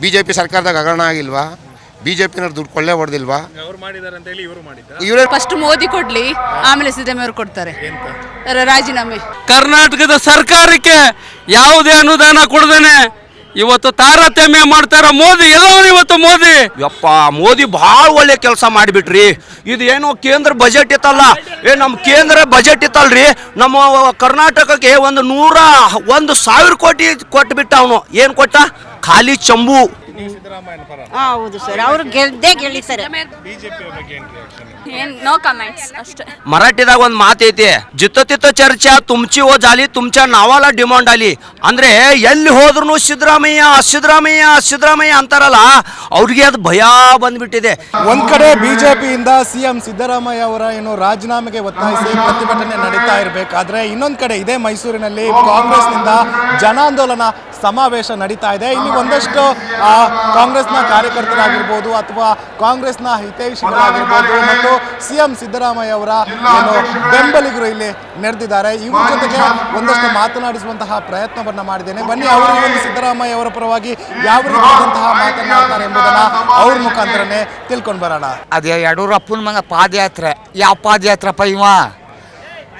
B J P ಸರ್ಕಾರದಾಗ ಹಗರಣ ಆಗಿಲ್ವಾ? B J ಪಿನವ್ರು ದುಡ್ಡು ಕೊಳ್ಳೆ ಹೊಡೆದಿಲ್ವಾ? ಅವ್ರು ಮಾಡಿದಾರೆ ಅಂತ ಹೇಳಿ ಇವರು ಮಾಡಿದ್ದಾರೆ ಇವರೇ ಫಸ್ಟ್ ಮೋದಿ ಕೊಡ್ಲಿ ಆಮೇಲೆ ಸಿದ್ದರಾಮಯ್ಯ ಕೊಡ್ತಾರೆ. ರಾಜೀನಾಮೆ. ಕರ್ನಾಟಕದ ಸರ್ಕಾರಕ್ಕೆ ಯಾವುದೇ ಅನುದಾನ ಕೊಡದೇನೆ. ಇವತ್ತು ತಾರತಮ್ಯ ಮಾಡ್ತಾರ ಮೋದಿ. ಎಲ್ಲವೂ ಇವತ್ತು ಮೋದಿ. ಯಪ್ಪ ಮೋದಿ ಭಾಳ ಒಳ್ಳೆ ಕೆಲಸ ಮಾಡಿಬಿಟ್ರಿ. ಇದು ಏನೋ ಕೇಂದ್ರ ಬಜೆಟ್ ಇತ್ತಲ್ಲ. ಏ ನಮ್ಮ ಕೇಂದ್ರ ಬಜೆಟ್ ಇತ್ತಲ್ರಿ. ನಮ್ಮ ಕರ್ನಾಟಕಕ್ಕೆ ಒಂದು ನೂರ ಒಂದು ಸಾವಿರ ಕೋಟಿ ಕೊಟ್ಬಿಟ್ಟ ಅವನು. ಏನು ಕೊಟ್ಟ? ಖಾಲಿ ಚಂಬು. ಹೌದು ಸರ್ ಅವರು ಗೆದ್ದೇ ಗೆಲ್ಲಿ ಬಿಜೆಪಿ ಬಗ್ಗೆ ಏನ್ ರಿಯಾಕ್ಷನ್ ಏನ್ ನೋ ಕಮೆಂಟ್ಸ್ ಅಷ್ಟೇ. ಮರಾಠಿದಾಗ ಒಂದು ಮಾತೈತಿ ಜಿತ್ತ ತಿತ್ತ ಚರ್ಚಾ ತುಮ್ಚಿ ಓ ಜಾಲಿ ತುಮಚ ನಾವಲ್ಲ ಡಿಮಾಂಡ್ ಆಲಿ ಅಂದ್ರೆ ಎಲ್ಲಿ ಹೋದ್ರು ಸಿದ್ದರಾಮಯ್ಯ ಸಿದ್ದರಾಮಯ್ಯ ಸಿದ್ದರಾಮಯ್ಯ ಅಂತಾರಲ್ಲ ಅವ್ರಿಗೆ ಅದು ಭಯ ಬಂದ್ಬಿಟ್ಟಿದೆ. ಒಂದ್ ಕಡೆ ಬಿಜೆಪಿಯಿಂದ ಸಿಎಂ ಸಿದ್ದರಾಮಯ್ಯ ಅವರ ಏನು ರಾಜೀನಾಮೆಗೆ ಒತ್ತಾಯಿಸಿ ಪ್ರತಿಭಟನೆ ನಡೀತಾ ಇರಬೇಕಾದ್ರೆ ಇನ್ನೊಂದ್ ಕಡೆ ಇದೇ ಮೈಸೂರಿನಲ್ಲಿ ಕಾಂಗ್ರೆಸ್ನಿಂದ ಜನಾಂದೋಲನ ಸಮಾವೇಶ ನಡೀತಾ ಇದೆ. ಇಲ್ಲಿ ಒಂದಷ್ಟು ಕಾಂಗ್ರೆಸ್ನ ಕಾರ್ಯಕರ್ತರಾಗಿರ್ಬೋದು ಅಥವಾ ಕಾಂಗ್ರೆಸ್ನ ಹಿತೈಷಿಗಳಾಗಿರ್ಬೋದು ಮತ್ತು ಸಿಎಂ ಸಿದ್ದರಾಮಯ್ಯ ಅವರ ಏನು ಬೆಂಬಲಿಗರು ಇಲ್ಲಿ ನಡೆದಿದ್ದಾರೆ ಇವ್ರ ಜೊತೆಗೆ ಒಂದಷ್ಟು ಮಾತನಾಡಿಸುವಂತಹ ಪ್ರಯತ್ನವನ್ನು ಮಾಡಿದ್ದೇನೆ. ಬನ್ನಿ ಅವರು ಒಂದು ಸಿದ್ದರಾಮಯ್ಯ ಅವರ ಪರವಾಗಿ ಯಾವ ರೀತಿಯಾದಂತಹ ಮಾತನಾಡ್ತಾರೆ ಎಂಬುದನ್ನ ಅವ್ರ ಮುಖಾಂತರನೇ ತಿಳ್ಕೊಂಡು ಬರೋಣ. ಅದೇ ಅಪ್ಪನ ಮಗ ಪಾದಯಾತ್ರೆ. ಯಾವ ಪಾದಯಾತ್ರಪ್ಪ ಇವ?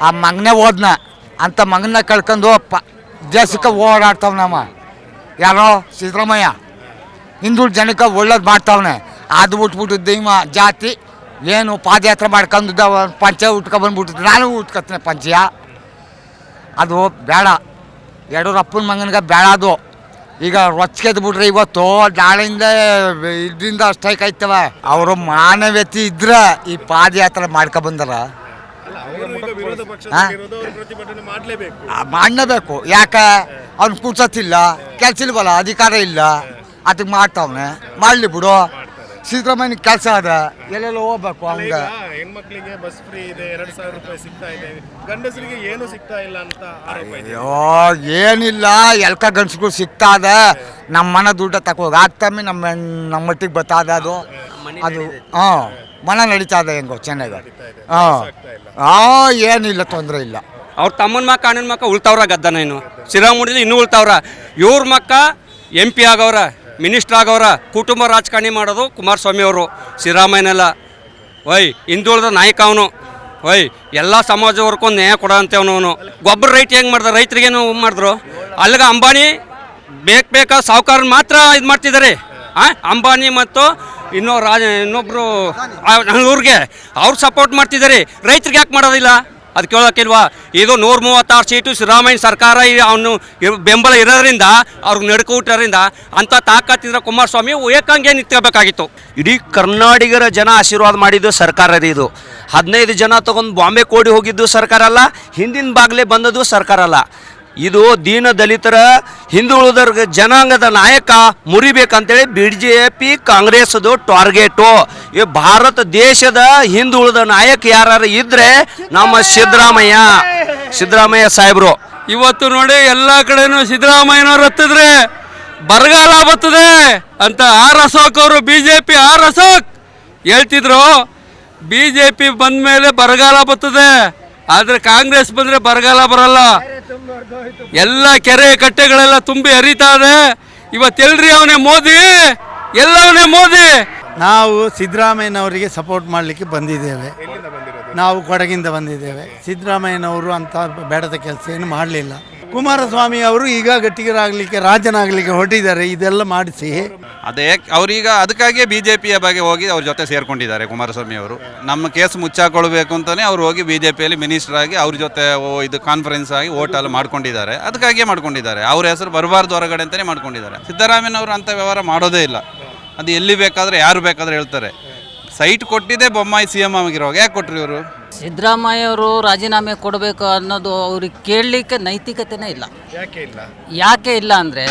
ಆ ಮಗನೇ ಹೋದ್ನ. ಅಂತ ಮಗನ ಕಳ್ಕೊಂಡು ಪ ದೇಶಕ್ಕೆ ಓಡಾಡ್ತಾವೆ ನಮ್ಮ ಯಾರೋ ಸಿದ್ದರಾಮಯ್ಯ. ಹಿಂದೂ ಜನಕ್ಕೆ ಒಳ್ಳೇದು ಮಾಡ್ತಾವನೆ. ಅದು ಬಿಟ್ಬಿಟ್ಟು ಜಾತಿ ಏನು ಪಾದಯಾತ್ರೆ ಮಾಡ್ಕೊಂಡಿದ್ದ ಪಂಚ ಉಟ್ಕೊ ಬಂದ್ಬಿಟ್ಟಿದ್ದೆ. ನಾನು ಉಟ್ಕೊತೀನಿ ಪಂಚಯ. ಅದು ಬೇಡ. ಯಡಿಯೂರಪ್ಪನ ಮಂಗನಿಗೆ ಬೇಡ ಅದು. ಈಗ ರೊಚ್ಕೆದ್ ಬಿಟ್ರೆ ಇವತ್ತು ನಾಳೆಯಿಂದ ಇದರಿಂದ ಸ್ಟ್ರೈಕ್ ಆಯ್ತವ. ಅವರು ಮಾನವೀಯತೆ ಇದ್ರೆ ಈ ಪಾದಯಾತ್ರೆ ಮಾಡ್ಕೊ ಮಾಡಲೇಬೇಕು. ಯಾಕೆ? ಅವ್ನು ಕೂರ್ಸತ್ತಿಲ್ಲ ಕೆಲ್ಸ ಇಲ್ವಲ್ಲ ಅಧಿಕಾರ ಇಲ್ಲ. ಅದಕ್ಕೆ ಮಾಡ್ತಾವನೆ. ಮಾಡಲಿ ಬಿಡು. ಸಿದ್ದರಾಮಯ್ಯ ಕೆಲಸ ಅದ ಎಲ್ಲೆಲ್ಲ ಹೋಗ್ಬೇಕು ಅವಂಗ ಹೆಣ್ಮಕ್ಳಿಗೆ ಬಸ್ ಫ್ರೀ ಇದೆ ಎರಡ್ ಸಾವಿರ ರೂಪಾಯಿ ಸಿಗ್ತಾ ಇದೆ. ಗಂಡಸರಿಗೆ ಏನು ಸಿಗ್ತಾ ಇಲ್ಲ ಅಂತ ಇದೆ. ಅಯ್ಯೋ ಏನಿಲ್ಲ. ಎಲ್ಕ ಗಂಡಸ್ಗಳು ಸಿಗ್ತಾ ಅದ ನಮ್ಮ ಮನೆ ದುಡ್ಡ ತಕೋ ಆಗ್ತಮ್ಮಿ ನಮ್ಮ ನಮ್ಮ ಮಟ್ಟಿಗೆ ಬತ್ತಾದ ಅದು. ಅದು ಹಾಂ ಮನ ನಡೀತಾ ಇದೆ ಹೆಂಗೋ ಚೆನ್ನಾಗಿ. ಹಾಂ ಹಾಂ ಏನಿಲ್ಲ ತೊಂದರೆ ಇಲ್ಲ. ಅವ್ರ ತಮ್ಮನ ಮಕ್ಕ ಅಣ್ಣನ ಮಕ್ಕ ಉಳ್ತಾವ್ರ ಗದ್ದನ ಏನು ಶ್ರೀರಾಮುಡಿಲಿ ಇನ್ನೂ ಉಳ್ತಾವ್ರ? ಇವ್ರ ಮಕ್ಕ ಎಂ ಪಿ ಆಗವ್ರ ಮಿನಿಸ್ಟರ್ ಆಗವ್ರ ಕುಟುಂಬ ರಾಜಕಾರಣಿ ಮಾಡೋದು ಕುಮಾರಸ್ವಾಮಿ ಅವರು. ಶ್ರೀರಾಮಯ್ಯನೆಲ್ಲ. ಓಯ್ ಹಿಂದುಳಿದ ನಾಯಕ ಅವನು. ಓಯ್ ಎಲ್ಲ ಸಮಾಜವರ್ಗ ಒಂದು ನ್ಯಾಯ ಕೊಡ ಅಂತ ಅವನು. ಗೊಬ್ಬರ ರೈಟ್ ಹೆಂಗೆ ಮಾಡ್ದ? ರೈತರಿಗೇನು ಮಾಡಿದ್ರು. ಅಲ್ಲಿಗೆ ಅಂಬಾನಿ ಬೇಕು ಬೇಕಾ ಸಾಹುಕಾರ ಮಾತ್ರ ಇದು ಮಾಡ್ತಿದ್ದಾರೆ. ಹಾಂ ಅಂಬಾನಿ ಮತ್ತು ಇನ್ನೂ ರಾಜ ಇನ್ನೊಬ್ಬರು ಊರಿಗೆ, ಅವ್ರು ಸಪೋರ್ಟ್ ಮಾಡ್ತಿದ್ದಾರೆ. ರೈತರಿಗೆ ಯಾಕೆ ಮಾಡೋದಿಲ್ಲ? ಅದು ಕೇಳೋಕ್ಕಿಲ್ವಾ? ಇದು ನೂರ ಮೂವತ್ತಾರು ಸೀಟು ಸಿದ್ದರಾಮಯ್ಯ ಸರ್ಕಾರ ಅವನು ಬೆಂಬಲ ಇರೋದ್ರಿಂದ, ಅವ್ರಿಗೆ ನಡ್ಕೊಟ್ಟಿರೋದ್ರಿಂದ ಅಂಥ ತಾಕತ್ತಿದ್ರೆ ಕುಮಾರಸ್ವಾಮಿ ಏಕಂಗೆ ನಿಂತ್ಕೋಬೇಕಾಗಿತ್ತು. ಇಡೀ ಕರ್ನಾಟಕರ ಜನ ಆಶೀರ್ವಾದ ಮಾಡಿದ್ದು ಸರ್ಕಾರ ಇದು. ಹದಿನೈದು ಜನ ತಗೊಂಡು ಬಾಂಬೆ ಕೋಡಿ ಹೋಗಿದ್ದು ಸರ್ಕಾರ ಅಲ್ಲ, ಹಿಂದಿನ ಬಾಗ್ಲೇ ಬಂದದ್ದು ಸರ್ಕಾರ ಅಲ್ಲ. ಇದು ದೀನ ದಲಿತರ ಹಿಂದುಳಿದ ಜನಾಂಗದ ನಾಯಕ ಮುರಿಬೇಕಂತೇಳಿ ಬಿ ಜೆ ಪಿ ಕಾಂಗ್ರೆಸ್ದು ಟಾರ್ಗೆಟು. ಈ ಭಾರತ ದೇಶದ ಹಿಂದುಳಿದ ನಾಯಕ ಯಾರು ಇದ್ರೆ ನಮ್ಮ ಸಿದ್ದರಾಮಯ್ಯ. ಸಿದ್ದರಾಮಯ್ಯ ಸಾಹೇಬರು. ಇವತ್ತು ನೋಡಿ ಎಲ್ಲ ಕಡೆನೂ ಸಿದ್ದರಾಮಯ್ಯನವ್ರು ಹತ್ತಿದ್ರೆ ಬರಗಾಲ ಬರ್ತದೆ ಅಂತ ಆರ್ ಅಶೋಕ್ ಅವರು B J P R Ashok ಹೇಳ್ತಿದ್ರು. ಬಿ ಜೆ ಪಿ ಬಂದ ಮೇಲೆ ಬರಗಾಲ ಬರ್ತದೆ. ಆದರೆ ಕಾಂಗ್ರೆಸ್ ಬಂದರೆ ಬರಗಾಲ ಬರಲ್ಲ. ಎಲ್ಲ ಕೆರೆ ಕಟ್ಟೆಗಳೆಲ್ಲ ತುಂಬಿ ಹರಿತಾ ಇದೆ. ಇವತ್ತೆಲ್ರಿ ಅವನೇ ಮೋದಿ? ಎಲ್ಲವನೇ ಮೋದಿ? ನಾವು ಸಿದ್ದರಾಮಯ್ಯನವರಿಗೆ ಸಪೋರ್ಟ್ ಮಾಡಲಿಕ್ಕೆ ಬಂದಿದ್ದೇವೆ. ನಾವು ಕೊಡಗಿಂದ ಬಂದಿದ್ದೇವೆ. ಸಿದ್ದರಾಮಯ್ಯನವರು ಅಂತ ಬೇಡದ ಕೆಲಸ ಏನು ಮಾಡಲಿಲ್ಲ. ಕುಮಾರಸ್ವಾಮಿ ಅವರು ಈಗ ಗಟ್ಟಿಗರಾಗಲಿಕ್ಕೆ, ರಾಜನಾಗಲಿಕ್ಕೆ ಹೊರಟಿದ್ದಾರೆ. ಇದೆಲ್ಲ ಮಾಡಿಸಿ. ಅದೇ, ಅವರೀಗ ಅದಕ್ಕಾಗಿಯೇ ಬಿ ಜೆ ಪಿಯ ಬಗ್ಗೆ ಹೋಗಿ ಅವ್ರ ಜೊತೆ ಸೇರ್ಕೊಂಡಿದ್ದಾರೆ ಕುಮಾರಸ್ವಾಮಿ ಅವರು. ನಮ್ಮ ಕೇಸ್ ಮುಚ್ಚಾಕೊಳ್ಬೇಕು ಅಂತಲೇ ಅವ್ರು ಹೋಗಿ ಬಿ ಜೆ ಪಿಯಲ್ಲಿ ಮಿನಿಸ್ಟರ್ ಆಗಿ ಅವ್ರ ಜೊತೆ ಇದು ಕಾನ್ಫರೆನ್ಸ್ ಆಗಿ ಓಟ್ ಎಲ್ಲ ಮಾಡ್ಕೊಂಡಿದ್ದಾರೆ. ಅದಕ್ಕಾಗಿಯೇ ಮಾಡ್ಕೊಂಡಿದ್ದಾರೆ. ಅವ್ರ ಹೆಸರು ಬರಬಾರ್ದು ಹೊರಗಡೆ ಅಂತಲೇ ಮಾಡ್ಕೊಂಡಿದ್ದಾರೆ. ಸಿದ್ದರಾಮಯ್ಯನವರು ಅಂಥ ವ್ಯವಹಾರ ಮಾಡೋದೇ ಇಲ್ಲ. ಅದು ಎಲ್ಲಿ ಬೇಕಾದರೆ, ಯಾರು ಬೇಕಾದರೆ ಹೇಳ್ತಾರೆ. ಸೈಟ್ ಕೊಟ್ಟಿದ್ದೇ ಬೊಮ್ಮಾಯಿ, ಸಿ ಎಂ ಆಗಿರುವಾಗ ಯಾಕೆ ಕೊಟ್ರಿ ಇವರು? ಸಿದ್ದರಾಮಯ್ಯ ಅವರು ರಾಜೀನಾಮೆ ಕೊಡಬೇಕು ಅನ್ನೋದು ಅವ್ರಿಗೆ ಕೇಳಲಿಕ್ಕೆ ನೈತಿಕತೆನೇ ಇಲ್ಲ. ಯಾಕೆ ಇಲ್ಲ? ಯಾಕೆ ಇಲ್ಲ ಅಂದರೆ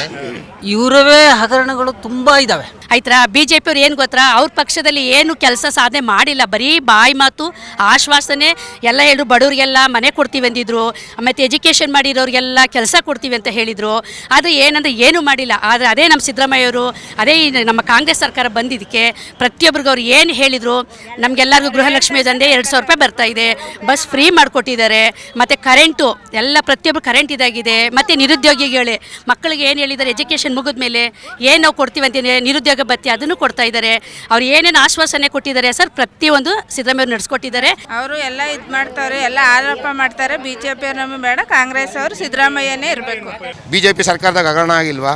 ಇವರವೇ ಹಗರಣಗಳು ತುಂಬ ಇದ್ದಾವೆ ಆಯ್ತಾ ಬಿ ಜೆ ಪಿಯವ್ರು ಏನು ಗೊತ್ತಾ? ಅವ್ರ ಪಕ್ಷದಲ್ಲಿ ಏನು ಕೆಲಸ ಸಾಧನೆ ಮಾಡಿಲ್ಲ. ಬರೀ ಬಾಯಿ ಮಾತು ಆಶ್ವಾಸನೆ ಎಲ್ಲ ಹೇಳಿದ್ರು ಬಡವ್ರಿಗೆಲ್ಲ ಮನೆ ಕೊಡ್ತೀವಿ ಅಂದಿದ್ರು ಮತ್ತು ಎಜುಕೇಷನ್ ಮಾಡಿರೋರಿಗೆಲ್ಲ ಕೆಲಸ ಕೊಡ್ತೀವಿ ಅಂತ ಹೇಳಿದರು. ಆದರೆ ಏನಂದ್ರೆ ಏನೂ ಮಾಡಿಲ್ಲ. ಆದರೆ ಅದೇ ನಮ್ಮ ಸಿದ್ದರಾಮಯ್ಯವರು ಅದೇ ಈ ನಮ್ಮ ಕಾಂಗ್ರೆಸ್ ಸರ್ಕಾರ ಬಂದಿದ್ದಕ್ಕೆ ಪ್ರತಿಯೊಬ್ಬರಿಗೂ ಅವ್ರು ಏನು ಹೇಳಿದರು ನಮಗೆಲ್ಲರಿಗೂ ಗೃಹಲಕ್ಷ್ಮಿ ಯೋಜನೆ ಎರಡು ಸಾವಿರ ರೂಪಾಯಿ ಬರ್ತಾ ಇದೆ ಬಸ್ ಫ್ರೀ ಮಾಡಿಕೊಟ್ಟಿದ್ದಾರೆ ಮತ್ತು ಕರೆಂಟು ಎಲ್ಲ ಪ್ರತಿಯೊಬ್ಬರು ಕರೆಂಟ್ ಇದಾಗಿದೆ ಮತ್ತು ನಿರುದ್ಯೋಗಿಗಳು ಮಕ್ಕಳಿಗೆ ಏನು ಹೇಳಿದ್ದಾರೆ ಎಜುಕೇಷನ್ ಮುಗಿದ ಮೇಲೆ ಏನು ನಾವು ಕೊಡ್ತೀವಿ ಅಂತ ನಿರುದ್ಯೋಗ ಭತ್ಯೆ ಅದನ್ನು ಕೊಡ್ತಾ ಇದ್ದಾರೆ. ಅವ್ರು ಏನೇನು ಆಶ್ವಾಸನೆ ಕೊಟ್ಟಿದ್ದಾರೆ ಸರ್ ಪ್ರತಿಯೊಂದು ಸಿದ್ದರಾಮಯ್ಯ ನಡೆಸ್ಕೊಟ್ಟಿದ್ದಾರೆ. ಅವರು ಎಲ್ಲ ಇದು ಮಾಡ್ತಾರೆ ಎಲ್ಲ ಆರೋಪ ಮಾಡ್ತಾರೆ ಬಿ ಜೆ ಪಿ ಬೇಡ ಕಾಂಗ್ರೆಸ್ ಅವರು ಸಿದ್ದರಾಮಯ್ಯನೇ ಇರಬೇಕು. ಬಿ ಜೆ ಪಿ ಸರ್ಕಾರದಾಗ ಹಗರಣ ಆಗಿಲ್ವಾ?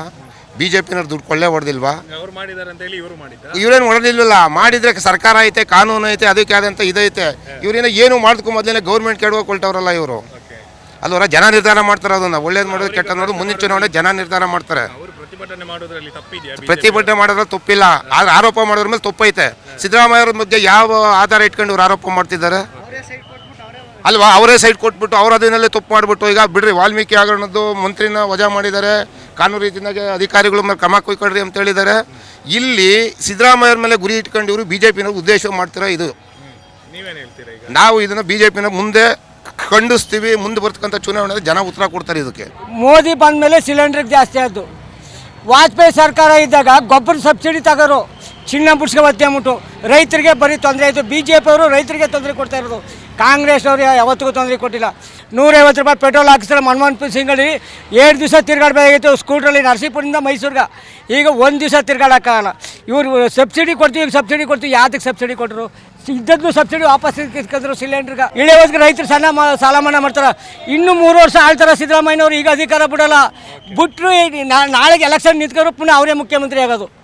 ಬಿ ಜೆ ಪಿನವ್ರು ದುಡ್ಡು ಕೊಳ್ಳೆ ಹೊಡೆದಿಲ್ವಾ? ಅವ್ರು ಮಾಡಿದ್ದಾರೆ ಅಂತ ಹೇಳಿ ಇವರು ಮಾಡಿದ್ದ. ಇವ್ರೇನು ಹೊಡೆದಿಲ್ವಲ್ಲ? ಮಾಡಿದ್ರೆ ಸರ್ಕಾರ ಐತೆ ಕಾನೂನು ಐತೆ ಅದಕ್ಕೆ ಆದಂತ ಇದೈತೆ ಇವ್ರೇನ ಏನು ಮಾಡ್ಕೊ ಮೊದಲೇ ಗೌರ್ಮೆಂಟ್ ಕೆಡವಾಗಿ ಇವರು. ಅಲ್ವರ? ಜನ ನಿರ್ಧಾರ ಮಾಡ್ತಾರೆ ಅದನ್ನ. ಒಳ್ಳೇದು ಮಾಡೋದು ಕೆಟ್ಟ ನೋಡೋದು ಮುಂದಿನ ಚುನಾವಣೆ ಜನ ನಿರ್ಧಾರ ಮಾಡ್ತಾರೆ. ಅವರು ಪ್ರತಿಭಟನೆ ಮಾಡೋದ್ರಲ್ಲಿ ತಪ್ಪಿದೆಯಾ ಪ್ರತಿಭಟನೆ ಮಾಡೋದ್ರಲ್ಲಿ ತಪ್ಪಿಲ್ಲ. ಆದ್ರೆ ಆರೋಪ ಮಾಡೋದ್ರ ಮೇಲೆ ತಪ್ಪೈತೆ. ಸಿದ್ದರಾಮಯ್ಯ ಅವ್ರ ಬಗ್ಗೆ ಯಾವ ಆಧಾರ ಇಟ್ಕೊಂಡು ಇವ್ರು ಆರೋಪ ಮಾಡ್ತಿದ್ದಾರೆ? ಅಲ್ವಾ? ಅವರೇ ಸೈಡ್ ಕೊಟ್ಬಿಟ್ಟು ಅವ್ರ ಅದನ್ನೆಲ್ಲೇ ತಪ್ಪು ಮಾಡಿಬಿಟ್ಟು ಈಗ ಬಿಡ್ರಿ ವಾಲ್ಮೀಕಿ ಹಗರಣದ್ದು ಮಂತ್ರಿನ ವಜಾ ಮಾಡಿದ್ದಾರೆ. ಕಾನೂನು ರೀತಿಯಾಗಿ ಅಧಿಕಾರಿಗಳ ಮೇಲೆ ಕ್ರಮ ಕೊಯ್ಕೊಳ್ರಿ ಅಂತ ಹೇಳಿದ್ದಾರೆ. ಇಲ್ಲಿ ಸಿದ್ದರಾಮಯ್ಯ ಮೇಲೆ ಗುರಿ ಇಟ್ಕೊಂಡು ಇವರು ಬಿ ಜೆ ಪಿನ ಉದ್ದೇಶ ಮಾಡ್ತಿರೋ ಇದು. ನೀವೇನು ಹೇಳ್ತೀರಾ ಈಗ? ನಾವು ಇದನ್ನು ಬಿ ಜೆ ಪಿನ ಮುಂದೆ ಖಂಡಿಸ್ತೀವಿ ಮುಂದೆ ಬರ್ತಕ್ಕಂಥ ಚುನಾವಣೆ ಜನ ಉತ್ತರ ಕೊಡ್ತಾರೆ ಇದಕ್ಕೆ. ಮೋದಿ ಬಂದ ಮೇಲೆ ಸಿಲಿಂಡರ್ ಜಾಸ್ತಿ ಆಯಿತು. ವಾಜಪೇಯಿ ಸರ್ಕಾರ ಇದ್ದಾಗ ಗೊಬ್ಬರ ಸಬ್ಸಿಡಿ ತಗೋರು ಚಿನ್ನ ಬಿಡ್ಸ್ಕೊಬತ್ತಿ ಅಂದ್ಬಿಟ್ಟು. ರೈತರಿಗೆ ಬರೀ ತೊಂದರೆ ಆಯಿತು. ಬಿ ಜೆ ಪಿಯವರು ರೈತರಿಗೆ ತೊಂದರೆ ಕೊಡ್ತಾ ಇರೋದು. ಕಾಂಗ್ರೆಸ್ ಅವರು ಯಾವತ್ತಿಗೂ ತೊಂದರೆ ಕೊಟ್ಟಿಲ್ಲ. ನೂರೈವತ್ತು ರೂಪಾಯಿ ಪೆಟ್ರೋಲ್ ಹಾಕಿಸ್ತಾರೆ ಮನಮೋಹನ್ ಸಿಂಗಲ್ಲಿ. ಎರಡು ದಿವಸ ತಿರ್ಗಾಡಬೇಕಾಗಿತ್ತು ಸ್ಕೂಟ್ರಲ್ಲಿ ನರಸೀಪುರದಿಂದ ಮೈಸೂರಿಗೆ. ಈಗ ಒಂದು ದಿವಸ ತಿರ್ಗಾಡೋಕ್ಕಾಗಲ್ಲ ಇವರು ಸಬ್ಸಿಡಿ ಕೊಡ್ತೀವಿ ಸಬ್ಸಿಡಿ ಕೊಡ್ತೀವಿ. ಯಾತಕ್ಕೆ ಸಬ್ಸಿಡಿ ಕೊಟ್ಟರು ಇದ್ದದ್ದು ಸಬ್ಸಿಡಿ ವಾಪಸ್ ಇಸ್ಕೊಂಡ್ರು ಸಿಲಿಂಡ್ರಿಗೆ. ಇಳಿಯೋದಕ್ಕೆ ರೈತರು ಸಣ್ಣ ಮ- ಸಾಲ ಮನ್ನಾ ಮಾಡ್ತಾರೆ. ಇನ್ನೂ ಮೂರು ವರ್ಷ ಆಳ್ತಾರೆ ಸಿದ್ದರಾಮಯ್ಯನವರು. ಈಗ ಅಧಿಕಾರ ಬಿಡೋಲ್ಲ. ಬಿಟ್ಟರು ನಾಳೆಗೆ ಎಲೆಕ್ಷನ್ ನಿಂತ್ಕೊಂಡ್ರು ಪುನಃ ಅವರೇ ಮುಖ್ಯಮಂತ್ರಿ ಆಗೋದು.